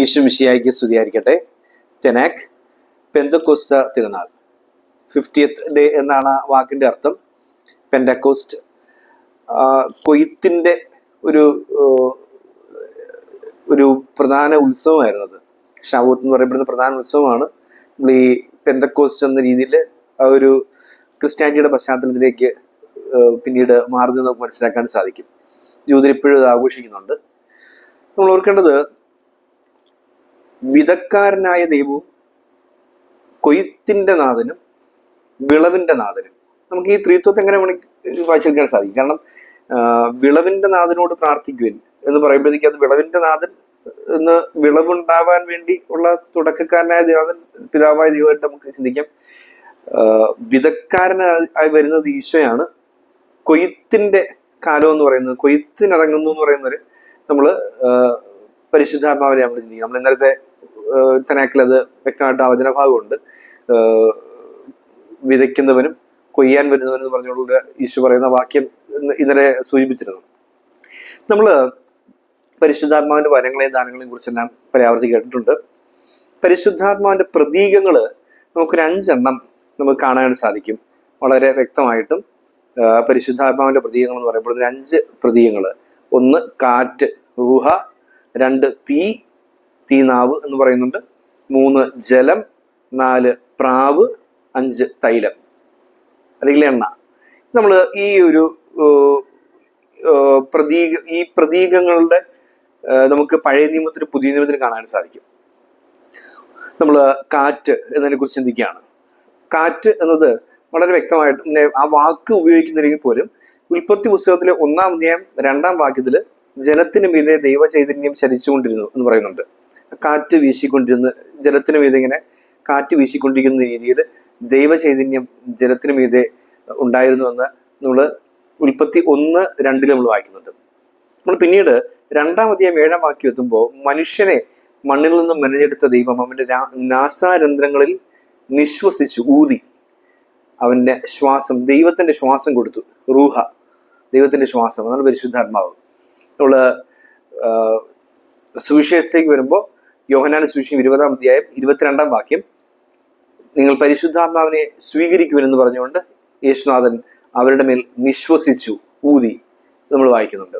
ഈശോ മിശിയായിക്ക് സ്തുതിയായിരിക്കട്ടെ. തെനാക് പെന്തക്കോസ്ത തിരുനാൾ. Fiftieth day എന്നാണ് ആ വാക്കിന്റെ അർത്ഥം. പെൻഡക്കോസ്റ്റ് കൊയ്ത്തിന്റെ ഒരു ഒരു പ്രധാന ഉത്സവമായിരുന്നു അത്. ഷാവൂത്ത് എന്ന് പറയപ്പെടുന്ന പ്രധാന ഉത്സവമാണ്. നമ്മൾ ഈ പെന്തക്കോസ്റ്റ് എന്ന രീതിയിൽ ആ ഒരു ക്രിസ്ത്യാനിറ്റിയുടെ പശ്ചാത്തലത്തിലേക്ക് പിന്നീട് മാറുന്നത് നമുക്ക് മനസ്സിലാക്കാൻ സാധിക്കും. ജൂതർ ഇപ്പോഴും ഇത് ആഘോഷിക്കുന്നുണ്ട്. നമ്മൾ ഓർക്കേണ്ടത് വിധക്കാരനായ ദൈവവും കൊയ്ത്തിന്റെ നാഥനും വിളവിന്റെ നാഥനും. നമുക്ക് ഈ ത്രിത്വത്തെ എങ്ങനെ വേണമെങ്കിൽ വായിച്ചെടുക്കാൻ സാധിക്കും. കാരണം വിളവിന്റെ നാഥനോട് പ്രാർത്ഥിക്കുവിൻ എന്ന് പറയുമ്പോഴത്തേക്ക് അത് വിളവിന്റെ നാഥൻ എന്ന് വിളവുണ്ടാവാൻ വേണ്ടി ഉള്ള തുടക്കക്കാരനായ ദൈവൻ പിതാവായ ദൈവമായിട്ട് നമുക്ക് ചിന്തിക്കാം. വിതക്കാരനായി വരുന്നത് ഈശോയാണ്. കൊയ്ത്തിന്റെ കാലം എന്ന് പറയുന്നത് കൊയ്ത്തിനിറങ്ങുന്നു എന്ന് പറയുന്നവര് നമ്മൾ ആ, പരിശുദ്ധാത്മാവിനെ നമ്മൾ ചിന്തിക്കും നമ്മൾ ഇന്നലത്തെ തനാക്കിൽ അത് വ്യക്തമായിട്ട് ആ ഭാഗമുണ്ട്. ആ, വിതയ്ക്കുന്നവനും കൊയ്യാൻ വരുന്നവനും പറഞ്ഞുകൊണ്ട് ഈശോ പറയുന്ന വാക്യം ഇന്ന് ഇന്നലെ സൂചിപ്പിച്ചിരുന്നു. നമ്മൾ പരിശുദ്ധാത്മാവിന്റെ വരങ്ങളെയും ദാനങ്ങളെയും കുറിച്ചെല്ലാം പരാവർത്തി കേട്ടിട്ടുണ്ട്. പരിശുദ്ധാത്മാവിന്റെ പ്രതീകങ്ങൾ നമുക്കൊരു അഞ്ചെണ്ണം നമുക്ക് കാണാൻ സാധിക്കും. വളരെ വ്യക്തമായിട്ടും പരിശുദ്ധാത്മാവിന്റെ പ്രതീകങ്ങൾ എന്ന് പറയുമ്പോൾ അഞ്ച് പ്രതീകങ്ങൾ ഒന്ന് കാറ്റ് റൂഹ രണ്ട് തീ തീനാവ് എന്ന് പറയുന്നുണ്ട്. മൂന്ന് ജലം നാല് പ്രാവ് അഞ്ച് തൈലം. അല്ലെങ്കിൽ എണ്ണ. നമ്മൾ ഈ ഒരു പ്രതീക ഈ പ്രതീകങ്ങളുടെ നമുക്ക് പഴയ നിയമത്തിന് പുതിയ നിയമത്തിന് കാണാൻ സാധിക്കും. നമ്മൾ കാറ്റ് എന്നതിനെ കുറിച്ച് ചിന്തിക്കുകയാണ്. കാറ്റ് എന്നത് വളരെ വ്യക്തമായിട്ട് ആ വാക്ക് ഉപയോഗിക്കുന്നില്ലെങ്കിൽ പോലും ഉൽപ്പത്തി പുസ്തകത്തിലെ ഒന്നാം അധ്യായം രണ്ടാം വാക്യത്തിൽ ജലത്തിന് മീതെ ദൈവചൈതന്യം ചലിച്ചുകൊണ്ടിരുന്നു എന്ന് പറയുന്നുണ്ട്. കാറ്റ് വീശിക്കൊണ്ടിരുന്ന ജലത്തിന് മീതെ ഇങ്ങനെ കാറ്റ് വീശിക്കൊണ്ടിരിക്കുന്ന രീതിയിൽ ദൈവചൈതന്യം ജലത്തിന് മീതെ ഉണ്ടായിരുന്നു എന്ന് നമ്മൾ ഉൽപ്പത്തി ഒന്ന് രണ്ടിൽ നമ്മൾ വായിക്കുന്നുണ്ട്. നമ്മൾ പിന്നീട് രണ്ടാം അധ്യായം ഏഴാം വാക്യം എത്തുമ്പോൾ മനുഷ്യനെ മണ്ണിൽ നിന്നും മെനഞ്ഞെടുത്ത ദൈവം അവന്റെ നാസാരന്ധ്രങ്ങളിൽ നിശ്വസിച്ചു ഊതി അവന്റെ ശ്വാസം ദൈവത്തിന്റെ ശ്വാസം കൊടുത്തു റൂഹ ദൈവത്തിന്റെ ശ്വാസം അതാണ് പരിശുദ്ധാത്മാവ്. ആ, സുവിശേഷത്തിലേക്ക് വരുമ്പോൾ യോഹനാന സുവിശേഷം ഇരുപതാം അധ്യായം ഇരുപത്തിരണ്ടാം വാക്യം. നിങ്ങൾ പരിശുദ്ധാത്മാവിനെ സ്വീകരിക്കുമെന്ന് പറഞ്ഞുകൊണ്ട് യേശുനാഥൻ അവരുടെ മേൽ നിശ്വസിച്ചു ഊതി നമ്മൾ വായിക്കുന്നുണ്ട്.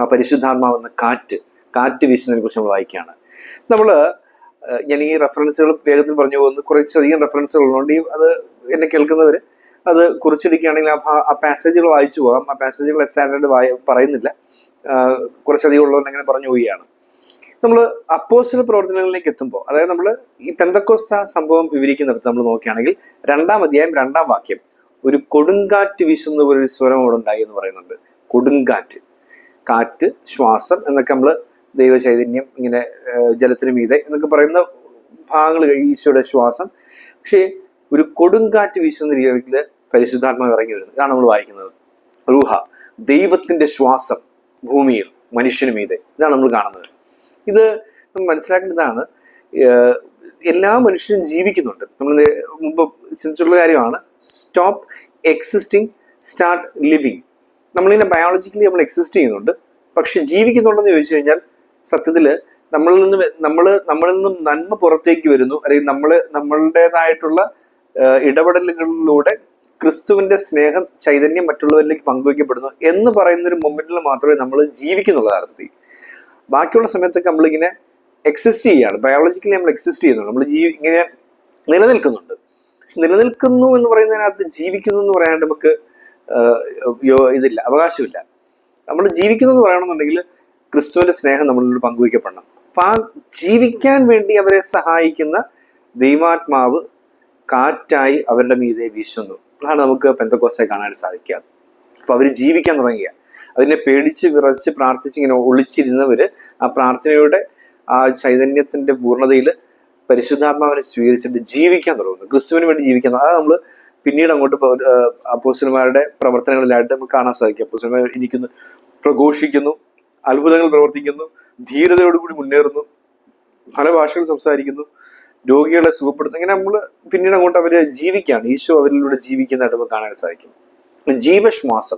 ആ പരിശുദ്ധാത്മാവെന്ന കാറ്റ് കാറ്റ് വീശുന്നതിനെ കുറിച്ച് നമ്മൾ വായിക്കുകയാണ്. നമ്മൾ ഞാൻ ഈ റെഫറൻസുകൾ വേഗത്തിൽ പറഞ്ഞു പോകുന്നു. കുറച്ചധികം റെഫറൻസുകൾ ഉള്ളതുകൊണ്ട് ഈ അത് എന്നെ കേൾക്കുന്നവർ അത് കുറിച്ചിരിക്കുകയാണെങ്കിൽ ആ പാസേജുകൾ വായിച്ചു പോകാം. ആ പാസേജുകൾ സ്റ്റാൻഡേർഡ് വായ പറയുന്നില്ല. കുറച്ചധികം ഉള്ളവർ എങ്ങനെ പറഞ്ഞു പോവുകയാണ്. നമ്മൾ അപ്പോസ്റ്റൽ പ്രവർത്തനങ്ങളിലേക്ക് എത്തുമ്പോൾ അതായത് നമ്മൾ ഈ പെന്തക്കോസ്ത സംഭവം വിവരിക്കുന്നിടത്ത് നമ്മൾ നോക്കുകയാണെങ്കിൽ രണ്ടാം അധ്യായം രണ്ടാം വാക്യം ഒരു കൊടുങ്കാറ്റ് വീശുന്ന ഒരു സ്വരം അവിടെ ഉണ്ടായി എന്ന് പറയുന്നുണ്ട്. കൊടുങ്കാറ്റ്. കാറ്റ് ശ്വാസം എന്നൊക്കെ നമ്മൾ ദൈവചൈതന്യം ഇങ്ങനെ ജലത്തിന് മീതെ എന്നൊക്കെ പറയുന്ന ഭാഗങ്ങൾ ഈശോയുടെ ശ്വാസം. പക്ഷേ ഒരു കൊടുങ്കാറ്റ് വീശുന്ന രീതിയിൽ പരിശുദ്ധാത്മാവ് ഇറങ്ങി വരുന്നത് ഇതാണ് നമ്മൾ വായിക്കുന്നത്. റൂഹ ദൈവത്തിന്റെ ശ്വാസം ഭൂമിയിൽ മനുഷ്യന് മീതെ. ഇതാണ് നമ്മൾ കാണുന്നത്. ഇത് നമ്മൾ മനസ്സിലാക്കേണ്ടതാണ് എല്ലാ മനുഷ്യനും ജീവിക്കുന്നുണ്ട്. നമ്മൾ മുമ്പ് ചിന്തിച്ചുള്ള കാര്യമാണ് സ്റ്റോപ്പ് എക്സിസ്റ്റിംഗ് സ്റ്റാർട്ട് ലിവിങ് നമ്മളിങ്ങനെ ബയോളജിക്കലി നമ്മൾ എക്സിസ്റ്റ് ചെയ്യുന്നുണ്ട്. പക്ഷെ ജീവിക്കുന്നുണ്ടെന്ന് ചോദിച്ചു കഴിഞ്ഞാൽ സത്യത്തിൽ നമ്മളിൽ നിന്ന് നമ്മൾ നമ്മളിൽ നിന്നും നന്മ പുറത്തേക്ക് വരുന്നു. അല്ലെങ്കിൽ നമ്മൾ നമ്മളുടേതായിട്ടുള്ള ഇടപെടലുകളിലൂടെ ക്രിസ്തുവിന്റെ സ്നേഹം ചൈതന്യം മറ്റുള്ളവരിലേക്ക് പങ്കുവയ്ക്കപ്പെടുന്നു എന്ന് പറയുന്ന ഒരു മൊമെന്റിൽ മാത്രമേ നമ്മൾ ജീവിക്കുന്നുള്ള അർത്ഥത്തിൽ ബാക്കിയുള്ള സമയത്തൊക്കെ നമ്മളിങ്ങനെ എക്സിസ്റ്റ് ചെയ്യുകയാണ് ബയോളജിക്കലി നമ്മൾ എക്സിസ്റ്റ് ചെയ്യുന്നുണ്ട്. നമ്മൾ ജീവി ഇങ്ങനെ നിലനിൽക്കുന്നുണ്ട്. നിലനിൽക്കുന്നു എന്ന് പറയുന്നതിനകത്ത് ജീവിക്കുന്നു എന്ന് പറയാണ്ട് നമുക്ക് ഇതില്ല അവകാശമില്ല. നമ്മൾ ജീവിക്കുന്നു എന്ന് പറയണമെന്നുണ്ടെങ്കിൽ ക്രിസ്തുവിന്റെ സ്നേഹം നമ്മളിൽ പങ്കുവയ്ക്കപ്പെടണം. അപ്പൊ ആ ജീവിക്കാൻ വേണ്ടി അവരെ സഹായിക്കുന്ന ദൈവാത്മാവ് കാറ്റായി അവരുടെ മീതെ വീശുന്നു. അതാണ് നമുക്ക് പെന്തക്കോസ്തെ കാണാൻ സാധിക്കുക. അപ്പൊ അവർ ജീവിക്കാൻ തുടങ്ങിയ അതിനെ പേടിച്ച് വിറച്ച് പ്രാർത്ഥിച്ച് ഇങ്ങനെ ഒളിച്ചിരുന്നവര് ആ പ്രാർത്ഥനയുടെ ആ ചൈതന്യത്തിന്റെ പൂർണതയിൽ പരിശുദ്ധാത്മാവിനെ സ്വീകരിച്ചിട്ട് ജീവിക്കാൻ തുടങ്ങുന്നു. ക്രിസ്തുവിന് വേണ്ടി ജീവിക്കാൻ അതാണ് നമ്മൾ പിന്നീട് അങ്ങോട്ട് അപ്പോസ്റ്റന്മാരുടെ പ്രവർത്തനങ്ങളിലായിട്ട് നമുക്ക് കാണാൻ സാധിക്കും. അപ്പോസ്റ്റന്മാർ ഇരിക്കുന്നു പ്രഘോഷിക്കുന്നു അത്ഭുതങ്ങൾ പ്രവർത്തിക്കുന്നു ധീരതയോടുകൂടി മുന്നേറുന്നു പല ഭാഷകൾ സംസാരിക്കുന്നു രോഗികളെ സുഖപ്പെടുത്തും. ഇങ്ങനെ നമ്മൾ പിന്നീട് അങ്ങോട്ട് അവർ ജീവിക്കുകയാണ് ഈശോ അവരിലൂടെ ജീവിക്കുന്നതായിട്ട് നമുക്ക് കാണാൻ സാധിക്കും. ജീവശ്വാസം.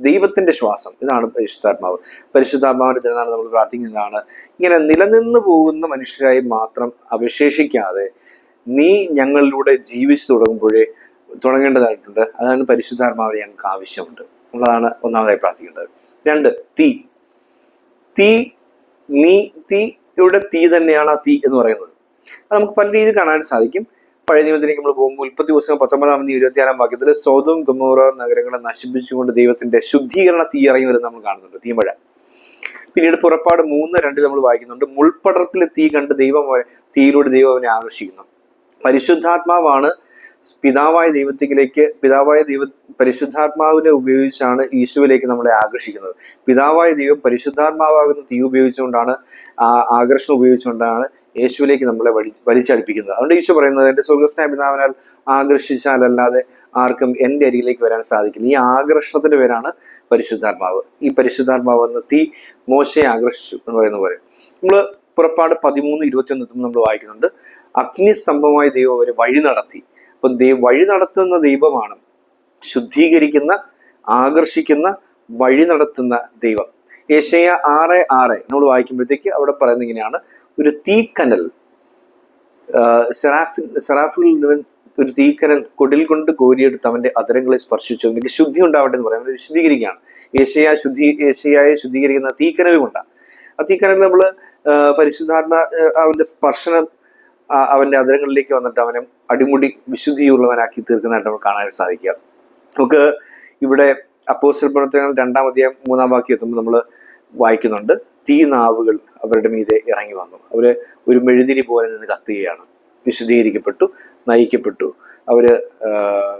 ദൈവത്തിന്റെ ശ്വാസം. ഇതാണ് പരിശുദ്ധാത്മാവ്. പരിശുദ്ധാത്മാവിന്റെ തിരുനാൾ നമ്മൾ പ്രാർത്ഥിക്കുന്നതാണ്. ഇങ്ങനെ നിലനിന്ന് പോകുന്ന മനുഷ്യരായി മാത്രം അവശേഷിക്കാതെ നീ ഞങ്ങളിലൂടെ ജീവിച്ചു തുടങ്ങുമ്പോഴേ തുടങ്ങേണ്ടതായിട്ടുണ്ട്. അതാണ് പരിശുദ്ധാത്മാവിനെ ഞങ്ങൾക്ക് ആവശ്യമുണ്ട്. എന്നുള്ളതാണ് ഒന്നാമതായി പ്രാർത്ഥിക്കേണ്ടത്. രണ്ട് തീ. തീ നീ തീയുടെ തീ തന്നെയാണ് ആ തീ എന്ന് പറയുന്നത്. അത് നമുക്ക് പല രീതിയിൽ കാണാൻ സാധിക്കും. പഴയ നിയമത്തിലേക്ക് നമ്മൾ പോകുമ്പോൾ ഉൽപ്പത്തി ദിവസം പത്തൊമ്പതാം തീയതി ഇരുപത്തിയാറാം വാക്യത്തിൽ സ്വതും ഗമോറ നഗരങ്ങളെ നശിപ്പിച്ചുകൊണ്ട് ദൈവത്തിന്റെ ശുദ്ധീകരണ തീ വരുന്ന നമ്മൾ കാണുന്നുണ്ട് തീമഴ. പിന്നീട് പുറപ്പാട് മൂന്ന് രണ്ട് നമ്മൾ വായിക്കുന്നുണ്ട്. മുൾപ്പടർപ്പിലെ തീ കണ്ട് ദൈവം തീയിലൂടെ ദൈവം അവനെ ആകർഷിക്കുന്നു. പരിശുദ്ധാത്മാവാണ് പിതാവായ ദൈവത്തിലേക്ക് പിതാവായ ദൈവ പരിശുദ്ധാത്മാവിനെ ഉപയോഗിച്ചാണ് ഈശുവിലേക്ക് നമ്മളെ ആകർഷിക്കുന്നത്. പിതാവായ ദൈവം പരിശുദ്ധാത്മാവാകുന്ന തീ ഉപയോഗിച്ചുകൊണ്ടാണ് ആകർഷണം ഉപയോഗിച്ചുകൊണ്ടാണ് യേശുവിലേക്ക് നമ്മളെ വലി വലിച്ചടിപ്പിക്കുന്നത്. അതുകൊണ്ട് ഈശോ പറയുന്നത് എന്റെ സ്വർഗസ്നായ പിതാവിനാൽ ആകർഷിച്ചാലല്ലാതെ ആർക്കും എന്റെ അരികിലേക്ക് വരാൻ സാധിക്കില്ല. ഈ ആകർഷണത്തിന്റെ പേരാണ് പരിശുദ്ധാത്മാവ്. ഈ പരിശുദ്ധാത്മാവ് എന്ന തീ മോശയെ ആകർഷിച്ചു എന്ന് പറയുന്ന പോലെ. നമ്മൾ പുറപ്പാട് പതിമൂന്ന് ഇരുപത്തിയൊന്ന് നമ്മൾ വായിക്കുന്നുണ്ട്. അഗ്നിസ്തംഭമായ ദൈവം അവരെ വഴി നടത്തി. അപ്പം ദൈവം വഴി നടത്തുന്ന ദൈവമാണ് ശുദ്ധീകരിക്കുന്ന ആകർഷിക്കുന്ന വഴി നടത്തുന്ന ദൈവം. ഏഷ്യ ആറ് ആറ് നമ്മൾ വായിക്കുമ്പോഴത്തേക്ക് അവിടെ പറയുന്നത് ഇങ്ങനെയാണ്. ഒരു തീക്കനൽ സെറാഫിൽ സെറാഫിൽ ഒരു തീക്കനൽ കൊടിൽ കൊണ്ട് കോരിയെടുത്ത് അവന്റെ അതരങ്ങളെ സ്പർശിച്ചു. എനിക്ക് ശുദ്ധി ഉണ്ടാവട്ടെ എന്ന് പറയാം. അവരെ ശുദ്ധീകരിക്കുകയാണ് ഏഷ്യ ശുദ്ധി ഏഷ്യയെ ശുദ്ധീകരിക്കുന്ന തീക്കനൽ കൊണ്ടാണ് ആ തീക്കനൽ നമ്മൾ പരിശുദ്ധാത്മ ആ, അവന്റെ സ്പർശനം അവന്റെ അതരങ്ങളിലേക്ക് വന്നിട്ട് അവനെ അടിമുടി വിശുദ്ധിയുള്ളവനാക്കി തീർക്കുന്നതായിട്ട് നമുക്ക് കാണാൻ സാധിക്കുക. നമുക്ക് ഇവിടെ അപ്പോസ്റ്റൽ പ്രവർത്തനങ്ങൾ രണ്ടാം മൂന്നാം വാക്യം എത്തുമ്പോൾ നമ്മൾ വായിക്കുന്നുണ്ട്. തീ നാവുകൾ അവരുടെ മീതെ ഇറങ്ങി വന്നു. അവർ ഒരു മെഴുതിരി പോലെ നിന്ന് കത്തുകയാണ്. വിശദീകരിക്കപ്പെട്ടു നയിക്കപ്പെട്ടു. അവർ ആ,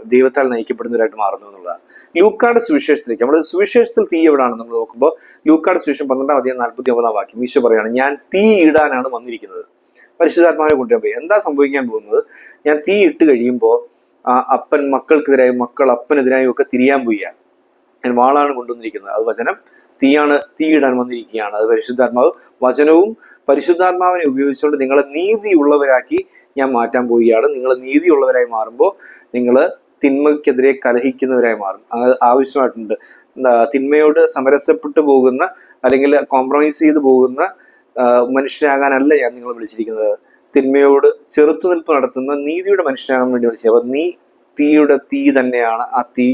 ദൈവത്താൽ നയിക്കപ്പെടുന്നവരായിട്ട് മാറുന്നു എന്നുള്ളതാണ്. ലൂക്കാട് സുവിശേഷത്തിലേക്ക് നമ്മൾ സുവിശേഷത്തിൽ തീ എവിടാണ് നമ്മൾ നോക്കുമ്പോൾ ലൂക്കാട് സുവിശേഷം പന്ത്രണ്ടാം അധികം നാൽപ്പത്തി ഒമ്പതാം വാക്യം ഈശോ പറയാണ് ഞാൻ തീ ഇടാനാണ് വന്നിരിക്കുന്നത്. പരിശുദ്ധാത്മാവിനെ കൊണ്ടുവരാൻ പോയി. എന്താ സംഭവിക്കാൻ പോകുന്നത്? ഞാൻ തീ ഇട്ട് കഴിയുമ്പോൾ അപ്പൻ മക്കൾക്കെതിരായും മക്കൾ അപ്പനെതിരായും ഒക്കെ തിരിയാൻ പോയി ഞാൻ വാളാണ് കൊണ്ടുവന്നിരിക്കുന്നത്. അത് വചനം തീയാണ് തീയിടാൻ വന്നിരിക്കുകയാണ്. അത് പരിശുദ്ധാത്മാവ് വചനവും പരിശുദ്ധാത്മാവിനെ ഉപയോഗിച്ചുകൊണ്ട് നിങ്ങളെ നീതിയുള്ളവരാക്കി ഞാൻ മാറ്റാൻ പോവുകയാണ്. നിങ്ങൾ നീതിയുള്ളവരായി മാറുമ്പോൾ നിങ്ങൾ തിന്മയ്ക്കെതിരെ കലഹിക്കുന്നവരായി മാറും. അത് ആവശ്യമായിട്ടുണ്ട്. തിന്മയോട് സമരസപ്പെട്ടു പോകുന്ന അല്ലെങ്കിൽ കോംപ്രമൈസ് ചെയ്തു പോകുന്ന മനുഷ്യനാകാനല്ല ഞാൻ നിങ്ങൾ വിളിച്ചിരിക്കുന്നത്. തിന്മയോട് ചെറുത്തുനിൽപ്പ് നടത്തുന്ന നീതിയുടെ മനുഷ്യനാകാൻ വേണ്ടി വിളിച്ചത്. അപ്പൊ നീ തീയുടെ തീ തന്നെയാണ്. ആ തീ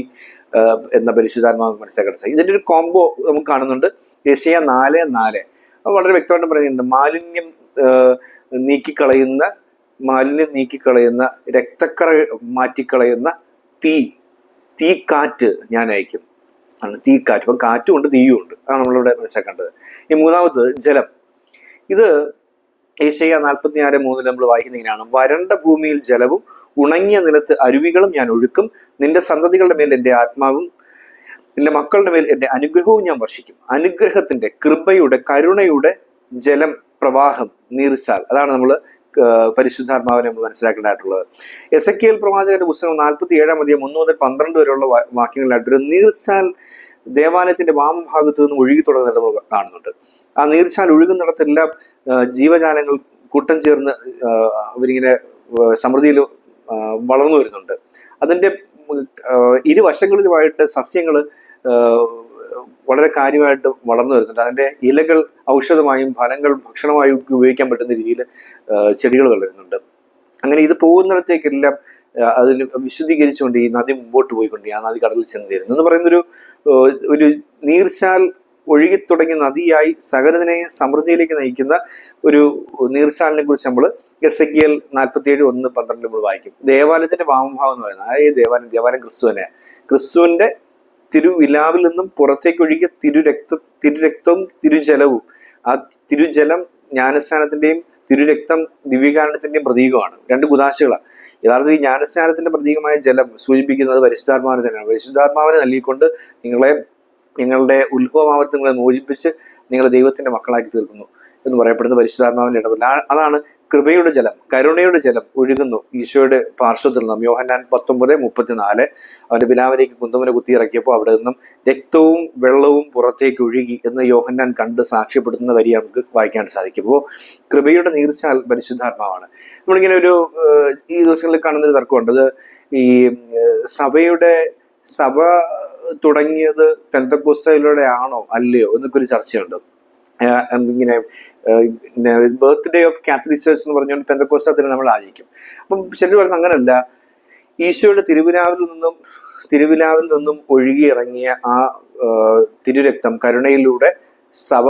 എന്ന പരിശുദ്ധാത്മാവ് സാധിക്കും. ഇതിന്റെ ഒരു കോംബോ നമുക്ക് കാണുന്നുണ്ട്. ഏഷ്യ നാല് നാല്. വളരെ വ്യക്തമായിട്ട് പറയുന്നുണ്ട്. മാലിന്യം നീക്കിക്കളയുന്ന മാലിന്യം നീക്കിക്കളയുന്ന രക്തക്കറ മാറ്റിക്കളയുന്ന തീ തീ കാറ്റ് ഞാൻ അയക്കും. ആണ് തീ കാറ്റ് ഇപ്പം കാറ്റും ഉണ്ട് തീയും ഉണ്ട്. അതാണ് നമ്മളിവിടെ മനസ്സിലാക്കേണ്ടത്. ഈ മൂന്നാമത് ജലം. ഇത് ഏഷ്യ നാൽപ്പത്തി ആറ് മൂന്നിൽ നമ്മൾ വായിക്കുന്ന ഇങ്ങനെയാണ്. വരണ്ട ഭൂമിയിൽ ജലവും ഉണങ്ങിയ നിലത്ത് അരുവികളും ഞാൻ ഒഴുക്കും. നിന്റെ സന്തതികളുടെ മേൽ എന്റെ ആത്മാവും നിന്റെ മക്കളുടെ മേൽ എന്റെ അനുഗ്രഹവും ഞാൻ വർഷിക്കും. അനുഗ്രഹത്തിന്റെ കൃപയുടെ കരുണയുടെ ജലം പ്രവാഹം നീർച്ചാൽ അതാണ് നമ്മൾ പരിശുദ്ധാത്മാവിനെ നമ്മൾ മനസ്സിലാക്കേണ്ടതായിട്ടുള്ളത്. എസ് എ കെ എൽ പ്രവാചകന്റെ പുസ്തകം നാൽപ്പത്തി ഏഴാം അധികം ഒന്ന് മുതൽ പന്ത്രണ്ട് വരെയുള്ള വാക്യങ്ങളിലായിട്ട് ഒരു നീർച്ചാൽ ദേവാലയത്തിന്റെ വാമഭാഗത്ത് നിന്ന് ഒഴുകി തുടങ്ങുന്നത് നമ്മൾ കാണുന്നുണ്ട്. ആ നീർച്ചാൽ ഒഴുകുന്നിടത്തെല്ലാം ജീവജാലങ്ങൾ കൂട്ടം ചേർന്ന് അവരിങ്ങനെ സമൃദ്ധിയിൽ വളർന്നു വരുന്നുണ്ട്. അതിന്റെ ഇരുവശങ്ങളിലുമായിട്ട് സസ്യങ്ങൾ വളരെ കാര്യമായിട്ട് വളർന്നു വരുന്നുണ്ട്. അതിന്റെ ഇലകൾ ഔഷധമായും ഫലങ്ങൾ ഭക്ഷണമായും ഉപയോഗിക്കാൻ പറ്റുന്ന രീതിയിൽ ചെടികൾ വളരുന്നുണ്ട്. അങ്ങനെ ഇത് പോകുന്നിടത്തേക്കെല്ലാം അതിന് വിശുദ്ധീകരിച്ചുകൊണ്ട് ഈ നദി മുമ്പോട്ട് പോയിക്കൊണ്ട് ആ നദി കടലിൽ ചെന്ന് ചേരുന്നു. എന്ന് പറയുന്നൊരു ഒരു നീർച്ചാൽ ഒഴുകി തുടങ്ങിയ നദിയായി സകലതിനെയും സമൃദ്ധിയിലേക്ക് നയിക്കുന്ന ഒരു നീർച്ചാലിനെ കുറിച്ച് നമ്മൾ എസ് എ എൽ നാൽപ്പത്തി ഏഴ് ഒന്ന് പന്ത്രണ്ട് നമ്മൾ വായിക്കും. ദേവാലയത്തിന്റെ വാമഭാവം എന്ന് പറയുന്നത് അതായത് ദേവാലയം ദേവാലയം ക്രിസ്തു തന്നെ ക്രിസ്തുവിന്റെ തിരുവിലാവിൽ നിന്നും പുറത്തേക്ക് ഒഴുകിയ തിരുരക്ത തിരുരക്തവും തിരുജലവും ആ തിരുജലം ജ്ഞാനസ്ഥാനത്തിന്റെയും തിരുരക്തം ദിവ്യകാരണത്തിന്റെയും പ്രതീകമാണ്. രണ്ട് ഗുദാശകളാണ് യഥാർത്ഥത്തിൽ ഈ ജ്ഞാനസ്നാനത്തിന്റെ പ്രതീകമായ ജലം സൂചിപ്പിക്കുന്നത് പരിശുദ്ധാത്മാവിനെ തന്നെയാണ്. പരിശുദ്ധാത്മാവിനെ നൽകിക്കൊണ്ട് നിങ്ങളെ നിങ്ങളുടെ ഉത്ഭവമാവത്തെ നിങ്ങളെ മോചിപ്പിച്ച് നിങ്ങളെ ദൈവത്തിന്റെ മക്കളാക്കി തീർക്കുന്നു എന്ന് പറയപ്പെടുന്ന പരിശുദ്ധാത്മാവിന്റെ ഇടപെടൽ. അതാണ് കൃപയുടെ ജലം കരുണയുടെ ജലം ഒഴുകുന്നു ഈശോയുടെ പാർശ്വത്തിൽ നിന്നും. യോഹന്നാൻ പത്തൊമ്പത് മുപ്പത്തിനാല്. അവന്റെ പിലാവിലേക്ക് കുന്തമന കുത്തിയിറക്കിയപ്പോൾ അവിടെ നിന്നും രക്തവും വെള്ളവും പുറത്തേക്ക് ഒഴുകി എന്ന് യോഹന്നാൻ കണ്ട് സാക്ഷ്യപ്പെടുത്തുന്ന വരി നമുക്ക് വായിക്കാൻ സാധിക്കും. അപ്പോൾ കൃപയുടെ നീർച്ചാൽ പരിശുദ്ധാത്മാവാണ്. നമ്മളിങ്ങനെ ഒരു ഈ ദിവസങ്ങളിൽ കാണുന്ന ഒരു തർക്കമുണ്ട്. അത് ഈ സഭയുടെ സഭ തുടങ്ങിയത് പെന്തക്കോസ്തയിലൂടെ ആണോ അല്ലയോ എന്നൊക്കെ ഒരു ചർച്ചയുണ്ട്. ഇങ്ങനെ ബർത്ത്ഡേ ഓഫ് കാത്തലിക് ചർച്ച് എന്ന് പറഞ്ഞുകൊണ്ട് പെന്തക്കോസ്ത തന്നെ നമ്മൾ ആചരിക്കും. അപ്പം ശരി പറയുന്നത് അങ്ങനെയല്ല ഈശോയുടെ തിരുവിലാവിൽ നിന്നും തിരുവിലാവിൽ നിന്നും ഒഴുകി ഇറങ്ങിയ ആ തിരുരക്തം കരുണയിലൂടെ സഭ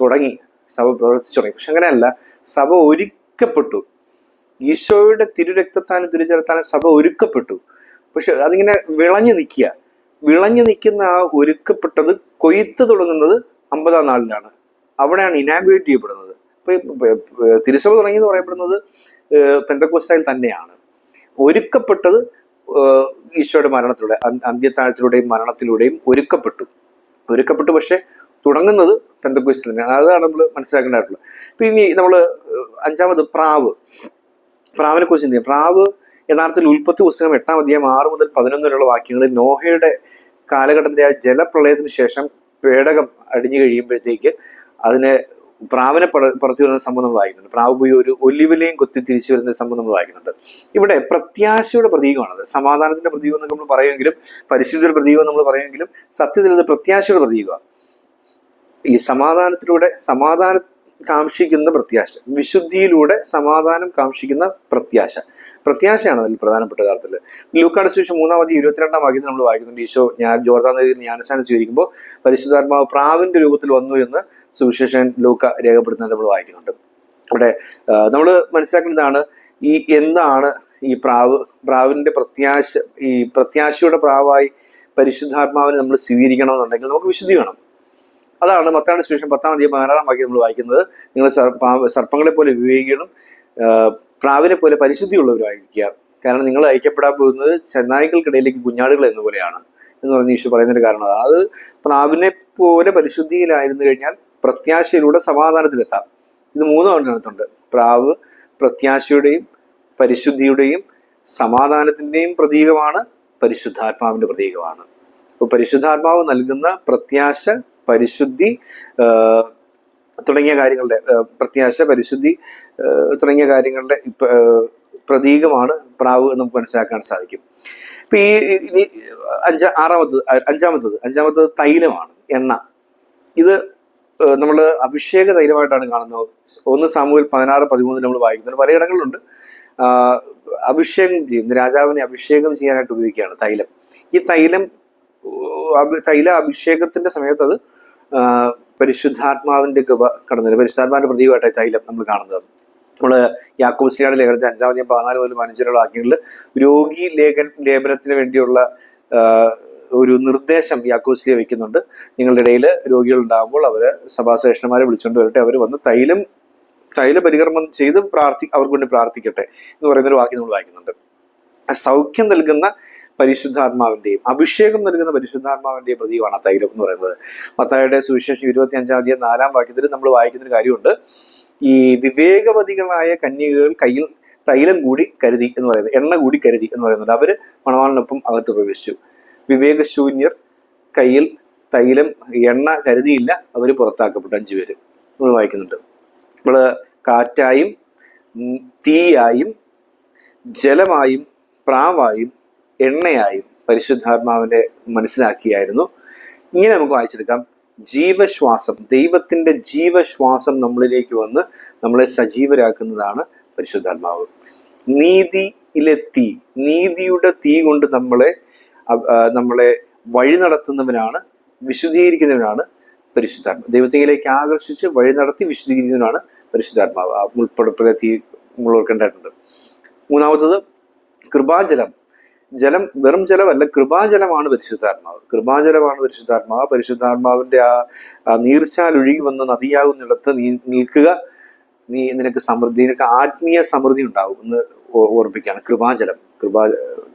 തുടങ്ങി സഭ പ്രവർത്തിച്ചു തുടങ്ങി. പക്ഷെ അങ്ങനെയല്ല. സഭ ഒരുക്കപ്പെട്ടു. ഈശോയുടെ തിരുരക്തത്താനും തിരിച്ചെടുത്താനും സഭ ഒരുക്കപ്പെട്ടു. പക്ഷെ അതിങ്ങനെ വിളഞ്ഞു നിൽക്കുക. വിളഞ്ഞു നിൽക്കുന്ന ആ ഒരുക്കപ്പെട്ടത് കൊയ്ത്ത് തുടങ്ങുന്നത് അമ്പതാം നാളിലാണ്. അവിടെയാണ് ഇനാഗുറേറ്റ് ചെയ്യപ്പെടുന്നത്. ഇപ്പൊ തിരുസഭ തുടങ്ങി എന്ന് പറയപ്പെടുന്നത് പെന്തക്കോസ്റ്റായി തന്നെയാണ്. ഒരുക്കപ്പെട്ടത് ഈശോയുടെ മരണത്തിലൂടെ അന്ത്യ- അന്ത്യത്താഴത്തിലൂടെയും മരണത്തിലൂടെയും ഒരുക്കപ്പെട്ടു. ഒരുക്കപ്പെട്ടു പക്ഷെ തുടങ്ങുന്നത് പെന്തക്കോസ്റ്റിൽ തന്നെയാണ്. അതാണ് നമ്മൾ മനസ്സിലാക്കേണ്ടതായിട്ടുള്ളത്. ഇനി നമ്മൾ അഞ്ചാമത് പ്രാവ്. പ്രാവിനെ കുറിച്ച് ചിന്തിക്കാം. പ്രാവ് യഥാർത്ഥത്തിൽ ഉൽപ്പത്തി പുസ്തകം എട്ടാം അധ്യായം ആറ് മുതൽ പതിനൊന്ന് വരെയുള്ള വാക്യങ്ങളിൽ നോഹയുടെ കാലഘട്ടത്തിലെ ആ ജലപ്രളയത്തിന് ശേഷം പേടകം അടിഞ്ഞു കഴിയുമ്പോഴത്തേക്ക് അതിനെ പ്രാവിനെ പുറത്തു വരുന്ന സംഭവം നമ്മൾ വായിക്കുന്നുണ്ട്. പ്രാവ് പോയി ഒരു ഒലിവിലെയും കൊത്തി തിരിച്ചു വരുന്ന സംഭവം നമ്മൾ വായിക്കുന്നുണ്ട്. ഇവിടെ പ്രത്യാശയുടെ പ്രതീകമാണത്. സമാധാനത്തിന്റെ പ്രതീകം എന്നൊക്കെ നമ്മൾ പറയുമെങ്കിലും പരിസ്ഥിതിയുടെ പ്രതീകം നമ്മൾ പറയുമെങ്കിലും സത്യത്തിൽ ഇത് പ്രത്യാശയുടെ പ്രതീകമാണ്. ഈ സമാധാനത്തിലൂടെ സമാധാന കാക്ഷിക്കുന്ന പ്രത്യാശ വിശുദ്ധിയിലൂടെ സമാധാനം കാക്ഷിക്കുന്ന പ്രത്യാശ. പ്രത്യാശയാണ് അതിൽ പ്രധാനപ്പെട്ട കാര്യത്തിൽ. ലൂക്കാട് സുവിശേഷം മൂന്നാമത് ഇരുപത്തിരണ്ടാം വാക്യത്തിൽ നമ്മൾ വായിക്കുന്നുണ്ട് ഈശോ ഞാൻ ജോർദാൻ നദിയിൽ ജ്ഞാനസ്ഥാനം സ്വീകരിക്കുമ്പോൾ പരിശുദ്ധാത്മാവ് പ്രാവിന്റെ രൂപത്തിൽ വന്നു എന്ന് സുവിശേഷൻ ലൂക്ക രേഖപ്പെടുത്തുന്നത് നമ്മൾ വായിക്കുന്നുണ്ട്. അവിടെ നമ്മൾ മനസ്സിലാക്കേണ്ടതാണ് ഈ എന്താണ് ഈ പ്രാവ് പ്രാവിന്റെ പ്രത്യാശ ഈ പ്രത്യാശയുടെ പ്രാവായി പരിശുദ്ധാത്മാവിനെ നമ്മൾ സ്വീകരിക്കണമെന്നുണ്ടെങ്കിൽ നമുക്ക് വിശുദ്ധി വേണം അതാണ് മത്തായുടെ സുവിശേഷം പത്താം തീയതി പതിനാറാം വാക്യം നമ്മൾ വായിക്കുന്നത്. നിങ്ങൾ സർ- സർപ്പങ്ങളെ പോലെ വിവേകികളും പ്രാവിനെ പോലെ പരിശുദ്ധിയുള്ളവരായിരിക്കുക. കാരണം നിങ്ങൾ ഐക്യപ്പെടാൻ പോകുന്നത് ചെന്നായ്ക്കൾക്കിടയിലേക്ക് കുഞ്ഞാടുകൾ എന്ന പോലെയാണ് എന്ന് പറഞ്ഞ് ഈശോ പറയുന്നൊരു കാരണം. അത് പ്രാവിനെ പോലെ പരിശുദ്ധിയിലായിരുന്നു കഴിഞ്ഞാൽ പ്രത്യാശയിലൂടെ സമാധാനത്തിലെത്താം. ഇത് മൂന്നും അവനകത്തുണ്ട് പ്രാവ് പ്രത്യാശയുടെയും പരിശുദ്ധിയുടെയും സമാധാനത്തിന്റെയും പ്രതീകമാണ് പരിശുദ്ധാത്മാവിന്റെ പ്രതീകമാണ്. അപ്പോൾ പരിശുദ്ധാത്മാവ് നൽകുന്ന പ്രത്യാശ പരിശുദ്ധി തുടങ്ങിയ കാര്യങ്ങളുടെ പ്രത്യാശ പരിശുദ്ധി തുടങ്ങിയ കാര്യങ്ങളുടെ പ്രതീകമാണ് പ്രാവ് എന്ന് നമുക്ക് മനസ്സിലാക്കാൻ സാധിക്കും. ഇപ്പൊ ഈ ഇനി അഞ്ച ആറാമത്തത് അഞ്ചാമത്തത് അഞ്ചാമത്തത് തൈലമാണ് എണ്ണ. ഇത് നമ്മൾ അഭിഷേക തൈലമായിട്ടാണ് കാണുന്നത്. ഒന്ന് സാമൂഹിൽ പതിനാറ് പതിമൂന്നിൽ നമ്മൾ വായിക്കുന്നുണ്ട്. പലയിടങ്ങളിലുണ്ട്. അഭിഷേകം ചെയ്യുന്ന രാജാവിനെ അഭിഷേകം ചെയ്യാനായിട്ട് ഉപയോഗിക്കുകയാണ് തൈലം. ഈ തൈലം തൈല അഭിഷേകത്തിന്റെ സമയത്ത് അത് പരിശുദ്ധാത്മാവിന്റെ കൃപ കടന്നു പരിശുദ്ധാത്മാവിന്റെ പ്രതീകമായിട്ട് തൈലം നമ്മൾ കാണുന്നത്. നമ്മൾ യാക്കോബിസ്ലിയുടെ ലേഖനത്തിൽ അഞ്ചാം അധ്യായം പതിനാല് മുതൽ പതിനഞ്ചിലുള്ള വാക്യങ്ങളിൽ രോഗി ലേഖൻ ലേപനത്തിന് വേണ്ടിയുള്ള ഒരു നിർദ്ദേശം യാക്കോസ്ലിയ വെക്കുന്നുണ്ട് നിങ്ങളുടെ ഇടയിൽ രോഗികൾ ഉണ്ടാകുമ്പോൾ അവർ സഭാശ്രേഷ്ഠന്മാരെ വിളിച്ചുകൊണ്ട് വരട്ടെ. അവർ വന്ന് തൈലം തൈല പരികർമ്മം ചെയ്ത് പ്രാർത്ഥി അവർക്ക് വേണ്ടി പ്രാർത്ഥിക്കട്ടെ എന്ന് പറയുന്ന ഒരു വാക്യം നമ്മൾ വായിക്കുന്നുണ്ട്. സൗഖ്യം നൽകുന്ന പരിശുദ്ധാത്മാവിന്റെയും അഭിഷേകം നൽകുന്ന പരിശുദ്ധാത്മാവിന്റെയും പ്രതീകമാണ് തൈലം എന്ന് പറയുന്നത്. മത്തായുടെ സുവിശേഷം ഇരുപത്തി അഞ്ചാം തീയതി നാലാം വാക്യത്തിൽ നമ്മൾ വായിക്കുന്ന ഒരു കാര്യമുണ്ട്. ഈ വിവേകവതികളായ കന്യകകൾ കയ്യിൽ തൈലം കൂടി കരുതി എന്ന് പറയുന്നത് എണ്ണ കൂടി കരുതി എന്ന് പറയുന്നുണ്ട്. അവർ മണവാളിനൊപ്പം അകത്ത് പ്രവേശിച്ചു. വിവേകശൂന്യർ കയ്യിൽ തൈലം എണ്ണ കരുതിയില്ല അവർ പുറത്താക്കപ്പെട്ടു അഞ്ചു പേര്. നമ്മൾ വായിക്കുന്നുണ്ട്. നമ്മൾ കാറ്റായും തീയായും ജലമായും പ്രാവായും എണ്ണയായും പരിശുദ്ധാത്മാവിനെ മനസ്സിലാക്കിയായിരുന്നു. ഇങ്ങനെ നമുക്ക് വായിച്ചെടുക്കാം. ജീവശ്വാസം ദൈവത്തിന്റെ ജീവശ്വാസം നമ്മളിലേക്ക് വന്ന് നമ്മളെ സജീവരാക്കുന്നതാണ് പരിശുദ്ധാത്മാവ്. നീതിയിലെ തീ നീതിയുടെ തീ കൊണ്ട് നമ്മളെ നമ്മളെ വഴി നടത്തുന്നവനാണ് വിശുദ്ധീകരിക്കുന്നവനാണ് പരിശുദ്ധാത്മാവ്. ദൈവത്തിലേക്ക് ആകർഷിച്ച് വഴി നടത്തി വിശുദ്ധീകരിക്കുന്നവനാണ് പരിശുദ്ധാത്മാവ്. ആ ഉൾപ്പെടുപ്പിലെ തീ നമ്മൾ ഓർക്കേണ്ടതായിട്ടുണ്ട് മൂന്നാമത്തത് കൃപാജലം. ജലം വെറും ജലമല്ല കൃപാജലമാണ് പരിശുദ്ധാത്മാവ്. കൃപാജലമാണ് പരിശുദ്ധാത്മാവ്. പരിശുദ്ധാത്മാവിന്റെ ആ ഒഴുകി വന്ന നദിയാകുന്നിടത്ത് നീ നിൽക്കുക. നീ നിനക്ക് സമൃദ്ധി നിനക്ക് ആത്മീയ സമൃദ്ധി ഉണ്ടാവും എന്ന് ഓർമ്മിക്കുകയാണ് കൃപാജലം. കൃപാ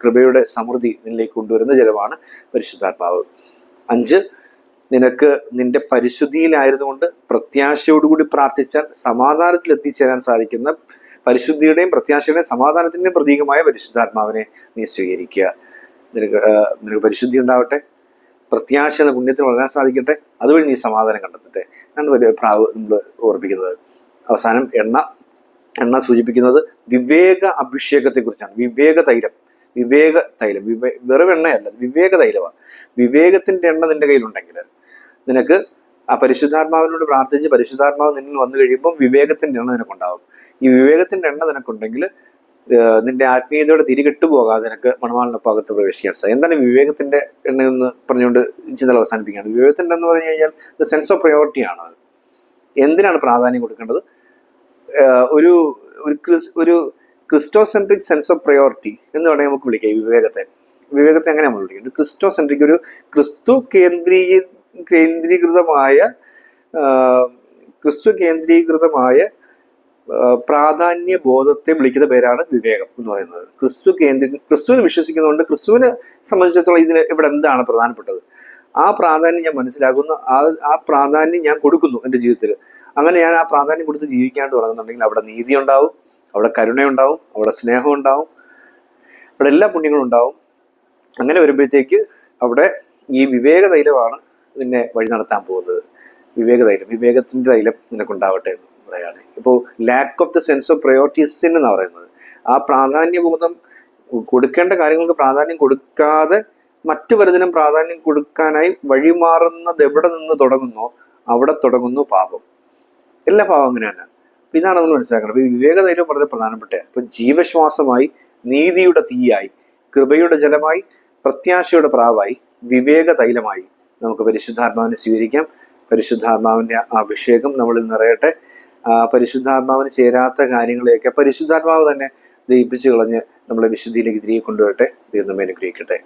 കൃപയുടെ സമൃദ്ധി നിന്നിലേക്ക് കൊണ്ടുവരുന്ന ജലമാണ് പരിശുദ്ധാത്മാവ്. അഞ്ച് നിനക്ക് നിന്റെ പരിശുദ്ധിയിലായിരുന്നുകൊണ്ട് പ്രത്യാശയോടുകൂടി പ്രാർത്ഥിച്ചാൽ സമാധാനത്തിൽ എത്തിച്ചേരാൻ സാധിക്കുന്ന പരിശുദ്ധിയുടെയും പ്രത്യാശയുടെയും സമാധാനത്തിന്റെയും പ്രതീകമായ പരിശുദ്ധാത്മാവിനെ നീ സ്വീകരിക്കുക. നിനക്ക് നിനക്ക് പരിശുദ്ധി ഉണ്ടാവട്ടെ. പ്രത്യാശ എന്ന പുണ്യത്തിന് വളരാൻ സാധിക്കട്ടെ. അതുവഴി നീ സമാധാനം കണ്ടെത്തട്ടെ. എന്നാണ് വലിയ പ്രാവ് നമ്മൾ ഓർപ്പിക്കുന്നത് അവസാനം എണ്ണ. എണ്ണ സൂചിപ്പിക്കുന്നത് വിവേക അഭിഷേകത്തെക്കുറിച്ചാണ്. വിവേക തൈലം. വിവേക തൈലം. വിവേ വെറും എണ്ണയല്ല വിവേക തൈലമാണ്. വിവേകത്തിന്റെ എണ്ണ നിന്റെ കയ്യിലുണ്ടെങ്കിൽ നിനക്ക് ആ പരിശുദ്ധാത്മാവിനോട് പ്രാർത്ഥിച്ച് പരിശുദ്ധാത്മാവ് നിന്നിൽ വന്നു കഴിയുമ്പോൾ വിവേകത്തിന്റെ എണ്ണ നിനക്കുണ്ടാവും. ഈ വിവേകത്തിന്റെ എണ്ണ നിനക്കുണ്ടെങ്കിൽ നിന്റെ ആത്മീയതയോടെ തിരികെട്ടു പോകാതെ നിനക്ക് മണവാളിന്റെ ഭാഗത്ത് പ്രവേശിക്കാൻ സാധിക്കും. എന്താണ് വിവേകത്തിന്റെ എണ്ണ എന്ന് പറഞ്ഞുകൊണ്ട് ചിന്തകൾ അവസാനിപ്പിക്കുകയാണ്? വിവേകത്തിന്റെ എന്ന് പറഞ്ഞു കഴിഞ്ഞാൽ സെൻസ് ഓഫ് പ്രയോറിറ്റി ആണ് അത്. എന്തിനാണ് പ്രാധാന്യം കൊടുക്കേണ്ടത്? ഒരു ഒരു ക്രിസ് ഒരു ക്രിസ്റ്റോസെൻട്രിക് സെൻസ് ഓഫ് പ്രയോറിറ്റി എന്ന് വേണമെങ്കിൽ നമുക്ക് വിളിക്കാം വിവേകത്തെ. വിവേകത്തെ എങ്ങനെ നമ്മൾ വിളിക്കുന്നത് ക്രിസ്റ്റോസെൻട്രിക് ഒരു ക്രിസ്തു കേന്ദ്രീയ കേന്ദ്രീകൃതമായ ക്രിസ്തു കേന്ദ്രീകൃതമായ പ്രാധാന്യ ബോധത്തെ വിളിക്കുന്ന പേരാണ് വിവേകം എന്ന് പറയുന്നത്. ക്രിസ്തു കേന്ദ്ര ക്രിസ്തുവിനെ വിശ്വസിക്കുന്നതുകൊണ്ട് ക്രിസ്തുവിനെ സംബന്ധിച്ചിടത്തോളം ഇതിന് ഇവിടെ എന്താണ് പ്രധാനപ്പെട്ടത്? ആ പ്രാധാന്യം ഞാൻ മനസ്സിലാക്കുന്നു. ആ ആ പ്രാധാന്യം ഞാൻ കൊടുക്കുന്നു എന്റെ ജീവിതത്തിൽ. അങ്ങനെ ഞാൻ ആ പ്രാധാന്യം കൊടുത്ത് ജീവിക്കാണ്ട് തുടങ്ങുന്നുണ്ടെങ്കിൽ അവിടെ നീതി ഉണ്ടാവും അവിടെ കരുണയുണ്ടാവും അവിടെ സ്നേഹം ഉണ്ടാവും അവിടെ എല്ലാ പുണ്യങ്ങളും ഉണ്ടാവും. അങ്ങനെ വരുമ്പോഴത്തേക്ക് അവിടെ ഈ വിവേക തൈലമാണ് നിന്നെ വഴി നടത്താൻ പോകുന്നത്. വിവേക തൈലം വിവേകത്തിന്റെ തൈലം നിനക്കുണ്ടാവട്ടെ എന്ന്. പറയാണ് ഇപ്പോൾ lack of the sense of priorities എന്ന് പറയുന്നത്? ആ പ്രാധാന്യബോധം കൊടുക്കേണ്ട കാര്യങ്ങൾക്ക് പ്രാധാന്യം കൊടുക്കാതെ മറ്റു പലതിനും പ്രാധാന്യം കൊടുക്കാനായി വഴിമാറുന്നത് എവിടെ നിന്ന് തുടങ്ങുന്നോ അവിടെ തുടങ്ങുന്നു പാപം. എല്ലാ പാപം അങ്ങനെയാണ് ഇതാണ് നമ്മൾ മനസ്സിലാക്കണം വിവേകധൈര്യം വളരെ പ്രധാനപ്പെട്ടതാണ് ഇപ്പം ജീവശ്വാസമായി നീതിയുടെ തീയായി കൃപയുടെ ജലമായി പ്രത്യാശയുടെ പ്രാവായി വിവേക തൈലമായി നമുക്ക് പരിശുദ്ധാത്മാവിനെ സ്വീകരിക്കാം. പരിശുദ്ധാത്മാവിന്റെ ആ അഭിഷേകം നമ്മളിൽ നിറയട്ടെ. പരിശുദ്ധാത്മാവിന് ചേരാത്ത കാര്യങ്ങളെയൊക്കെ പരിശുദ്ധാത്മാവ് തന്നെ ദയിപ്പിച്ചു കളഞ്ഞ് നമ്മളെ വിശുദ്ധിയിലേക്ക് തിരികെ കൊണ്ടുവരട്ടെ ദൈവം നമ്മെ അനുഗ്രഹിക്കട്ടെ.